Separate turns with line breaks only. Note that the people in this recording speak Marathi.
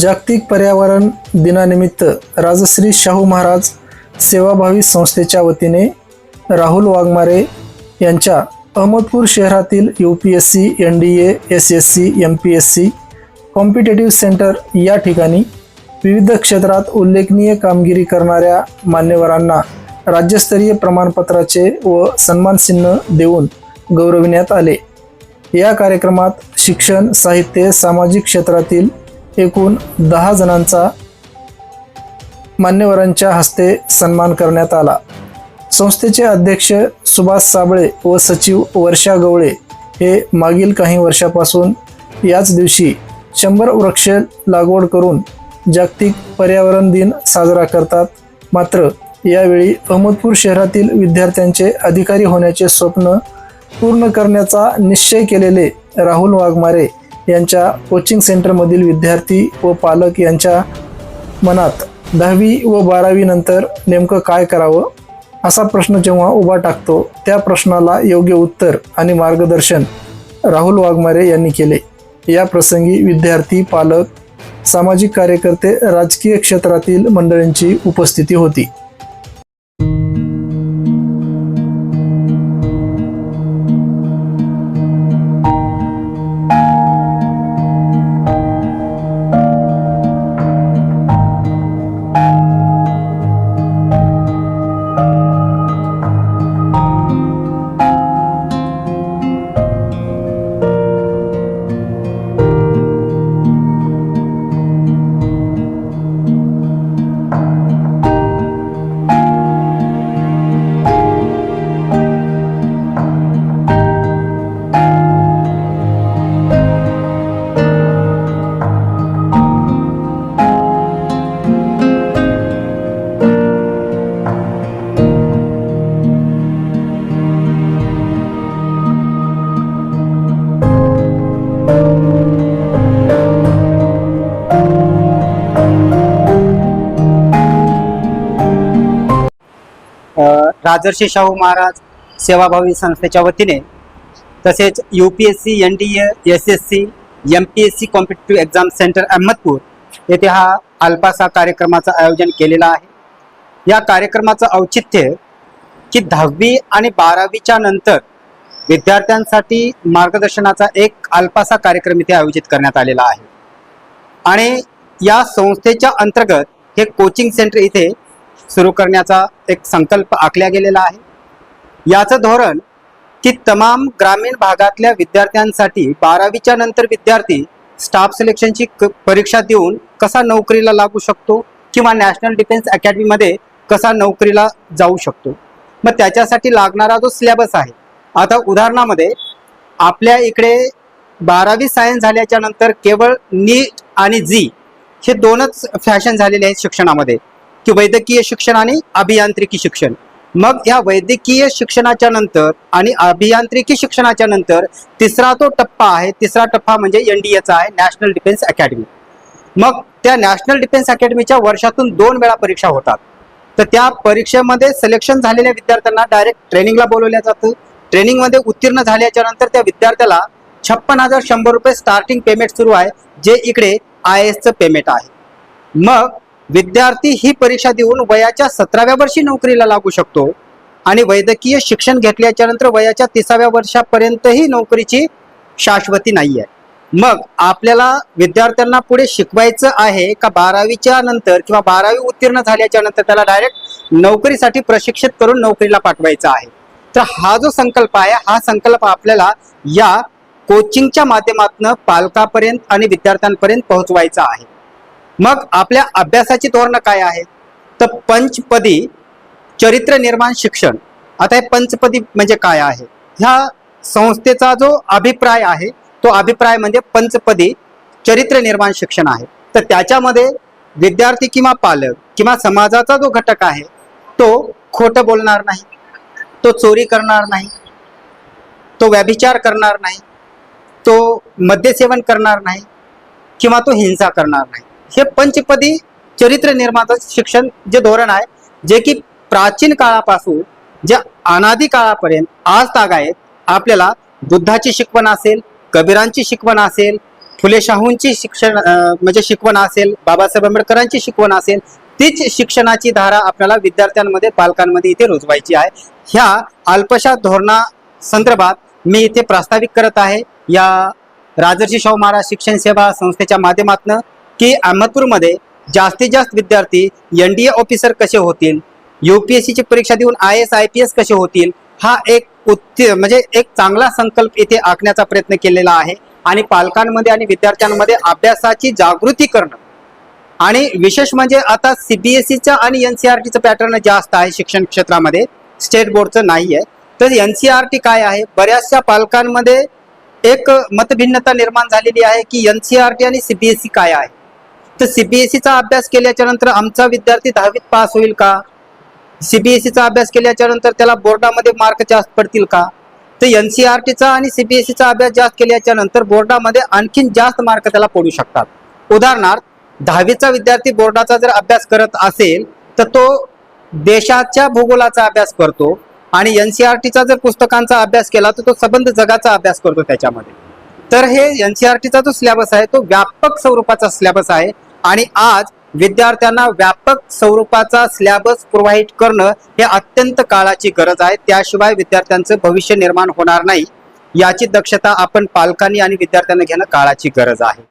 जागतिक पर्यावरण दिनानिमित्त राजश्री शाहू महाराज सेवाभावी संस्थेच्या वतीने राहुल वाघमारे यांच्या अहमदपूर शहरातील U P S C N D A S S C M P S C competitive centre या ठिकाणी विविध क्षेत्रात उल्लेखनीय कामगिरी करणाऱ्या मान्यवरांना राज्यस्तरीय प्रमाणपत्राचे व सन्मानचिन्ह देऊन गौरविण्यात आले. या कार्यक्रमात शिक्षण साहित्य सामाजिक क्षेत्रातील एकूण दहा जणांचा मान्यवरांच्या हस्ते सन्मान करण्यात आला. संस्थेचे अध्यक्ष सुभाष साबळे व सचिव वर्षा गवळे हे मागील काही वर्षापासून याच दिवशी शंभर वृक्ष लागवड करून जागतिक पर्यावरण दिन साजरा करतात. मात्र यावेळी अहमदपूर शहरातील विद्यार्थ्यांचे अधिकारी होण्याचे स्वप्न पूर्ण करण्याचा निश्चय केलेले राहुल वाघमारे यांच्या कोचिंग सेंटरमधील विद्यार्थी व पालक यांच्या मनात दहावी व बारावी नंतर नेमकं काय करावं असा प्रश्न जेव्हा उभा टाकतो त्या प्रश्नाला योग्य उत्तर आणि मार्गदर्शन राहुल वाघमारे यांनी केले. या प्रसंगी विद्यार्थी पालक सामाजिक कार्यकर्ते राजकीय क्षेत्रातील मंडळींची उपस्थिती होती.
राजर्षी शाहू महाराज सेवाभावी संस्थेच्या वतीने तसेच U P S C N D A S S C M P S C competitive exam centre Ahmadpur येथे हा अल्पासा कार्यक्रमाचं आयोजन केलेलं आहे. या कार्यक्रमाचं औचित्य की दहावी आणि बारावीच्या नंतर विद्यार्थ्यांसाठी मार्गदर्शनाचा एक अल्पासा कार्यक्रम इथे आयोजित करण्यात आलेला आहे. आणि या संस्थेच्या अंतर्गत हे कोचिंग सेंटर इथे सुरू करण्याचा एक संकल्प आखला गेलेला आहे. याचं धोरण की तमाम ग्रामीण भागातल्या विद्यार्थ्यांसाठी बारावीच्या नंतर विद्यार्थी स्टाफ सिलेक्शनची क- परीक्षा देऊन कसा नोकरीला लागू शकतो किंवा नॅशनल डिफेन्स अकॅडमीमध्ये कसा नोकरीला जाऊ शकतो. मग त्याच्यासाठी लागणारा जो सिलेबस आहे आता उदाहरणामध्ये आपल्या इकडे बारावी सायन्स झाल्याच्यानंतर केवळ नीट आणि जी हे दोनच फॅशन झालेले आहेत शिक्षणामध्ये. की वैद्यकीय शिक्षण आणि अभियांत्रिकी शिक्षण. मग या वैद्यकीय शिक्षणाच्या नंतर आणि अभियांत्रिकी शिक्षणाच्या नंतर तिसरा तो टप्पा आहे तिसरा टप्पा म्हणजे एन डी एचा आहे नॅशनल डिफेन्स अकॅडमी मग त्या नॅशनल डिफेन्स अकॅडमीच्या वर्षातून दोन वेळा परीक्षा होतात. तर त्या परीक्षेमध्ये सिलेक्शन झालेल्या विद्यार्थ्यांना डायरेक्ट ट्रेनिंगला बोलवल्या जातं. ट्रेनिंगमध्ये उत्तीर्ण झाल्याच्यानंतर त्या विद्यार्थ्याला छप्पन हजार शंभर रुपये स्टार्टिंग पेमेंट सुरू आहे जे इकडे आय एसचं पेमेंट आहे. मग विद्यार्थी ही परीक्षा देऊन वयाच्या सतराव्या वर्षी नोकरीला लागू शकतो. आणि वैद्यकीय शिक्षण घेतल्याच्या नंतर वयाच्या तिसाव्या वर्षापर्यंतही नोकरीची शाश्वती नाही आहे मग आपल्याला विद्यार्थ्यांना पुढे शिकवायचं आहे का बारावीच्या नंतर किंवा बारावी उत्तीर्ण झाल्याच्यानंतर त्याला डायरेक्ट नोकरीसाठी प्रशिक्षित करून नोकरीला पाठवायचं आहे? तर हा जो संकल्प आहे हा संकल्प आपल्याला या कोचिंगच्या माध्यमातून पालकापर्यंत आणि विद्यार्थ्यांपर्यंत पोहोचवायचा आहे. मग आपल्या अभ्यासाची धोरणं काय आहेत? तर पंचपदी चरित्र निर्माण शिक्षण. आता हे पंचपदी म्हणजे काय आहे? ह्या संस्थेचा जो अभिप्राय आहे तो अभिप्राय म्हणजे पंचपदी चरित्र निर्माण शिक्षण आहे. तर त्याच्यामध्ये विद्यार्थी किंवा पालक किंवा समाजाचा जो घटक आहे तो खोटं बोलणार नाही तो चोरी करणार नाही तो व्यभिचार करणार नाही तो मद्यसेवन करणार नाही किंवा तो हिंसा करणार नाही. हे पंचपदी चरित्र निर्माता शिक्षण जे धोरण आहे जे की प्राचीन काळापासून जे अनादी काळापर्यंत आज ताग आहेत आपल्याला बुद्धाची शिकवण असेल कबीरांची शिकवण असेल फुले शाहूंची शिक्षण म्हणजे शिकवण असेल बाबासाहेब आंबेडकरांची शिकवण असेल तीच शिक्षणाची धारा आपल्याला विद्यार्थ्यांमध्ये पालकांमध्ये इथे रुजवायची आहे. ह्या अल्पशा धोरणा संदर्भात मी इथे प्रास्ताविक करत आहे. या राजर्षी शाहू महाराज शिक्षण सेवा संस्थेच्या माध्यमातून की अहमदपूरमध्ये जास्तीत जास्त विद्यार्थी एन डी ए ऑफिसर कसे होतील? यू पी एस सीची परीक्षा देऊन I S I P S कसे होतील? हा एक उत्ती म्हणजे एक चांगला संकल्प इथे आखण्याचा प्रयत्न केलेला आहे. आणि पालकांमध्ये आणि विद्यार्थ्यांमध्ये अभ्यासाची जागृती करणं. आणि विशेष म्हणजे आता सीबीएसईचं आणि एन सी आर टीचं पॅटर्न जास्त आहे शिक्षण क्षेत्रामध्ये. स्टेट बोर्डचं नाही आहे तर एन सी आर टी काय आहे? बऱ्याचशा पालकांमध्ये एक मतभिन्नता निर्माण झालेली आहे की एन सी आर टी आणि सीबीएसई काय आहे? तर सीबीएसईचा अभ्यास केल्याच्यानंतर आमचा विद्यार्थी दहावीत पास होईल का? सीबीएसईचा अभ्यास केल्याच्यानंतर त्याला बोर्डामध्ये मार्क जास्त पडतील का? तर एन सी आर टीचा आणि सीबीएसईचा अभ्यास जास्त केल्याच्यानंतर बोर्डामध्ये आणखीन जास्त मार्क त्याला पडू शकतात. उदाहरणार्थ दहावीचा विद्यार्थी बोर्डाचा जर अभ्यास करत असेल तर तो देशाच्या भूगोलाचा अभ्यास करतो आणि एन सी आर टीचा जर पुस्तकांचा अभ्यास केला तर तो संबंध जगाचा अभ्यास करतो त्याच्यामध्ये. तर हे एन सी आर टीचा जो सिलेबस आहे तो व्यापक स्वरूपाचा सिलेबस आहे. आणि आज विद्यार्थ्यांना व्यापक स्वरूपाचा सिलॅबस प्रोव्हाइड करणं हे अत्यंत काळाची गरज आहे. त्याशिवाय विद्यार्थ्यांचं भविष्य निर्माण होणार नाही. याची दक्षता आपण पालकांनी आणि विद्यार्थ्यांना घेणं काळाची गरज आहे.